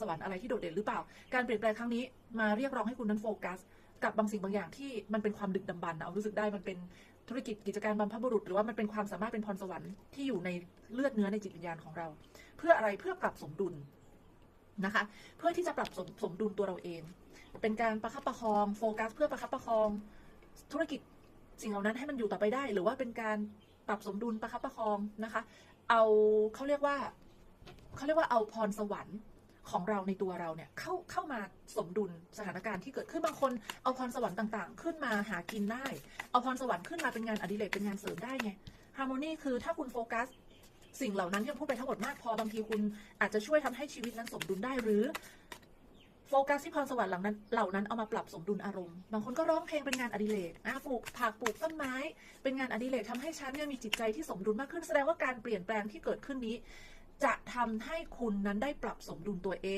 สวรรค์อะไรที่โดดเด่นหรือเปล่า การเปลี่ยนแปลงครั้งนี้มาเรียกร้องให้คุณนั้นโฟกัส กับบางสิ่งบางอย่างที่มันเป็นความดึกดำบรรพ์นเอารู้สึกได้มันเป็นธุรกิจกิจการบรรพบุรุษ หรือว่ามันเป็นความสามารถเป็นพรสวรรค์ที่อยู่ในเลือดเนื้อในจิตวิญญาณของเรา เพื่ออะไรเพื่อปรับสมดุลนะคะ เพื่อที่จะปรับสมสมดุลตัวเราเอง เป็นการประคับประคองโฟกัส เพื่อประคับประคอง ธุรกิจสิ่งเหล่านั้นให้มันอยู่ต่อไปได้ หรือว่าเป็นการปรับสมดุลประคับประคองนะคะ เอาเขาเรียกว่าเขาเรียกว่าเอาพรสวรรค์ ของเราในตัวเราเนี่ยเข้าเข้ามาสมดุลสถานการณ์ที่เกิดขึ้นบางคนเอาพรสวรรค์ต่างๆ ขึ้นมาหากินได้ เอาพรสวรรค์ขึ้นมาเป็นงานอดิเรกเป็นงานเสริมได้ไงฮาร์โมนีคือถ้าคุณโฟกัสสิ่งเหล่านั้นที่พูดไปทั้งหมดมากพอบางทีคุณอาจจะช่วยทำให้ชีวิตนั้นสมดุลได้หรือโฟกัสที่พรสวรรค์เหล่านั้นเหล่านั้นเอามาปรับสมดุลอารมณ์ บางคนก็ร้องเพลงเป็นงานอดิเรกอะปลูกผักปลูกต้นไม้ เป็นงานอดิเรกทำให้ฉันเนี่ยมีจิตใจที่สมดุลมากขึ้นแสดงว่าการเปลี่ยนแปลงที่เกิดขึ้นนี้ จะทำให้คุณนั้นได้ปรับสมดุลตัวเอง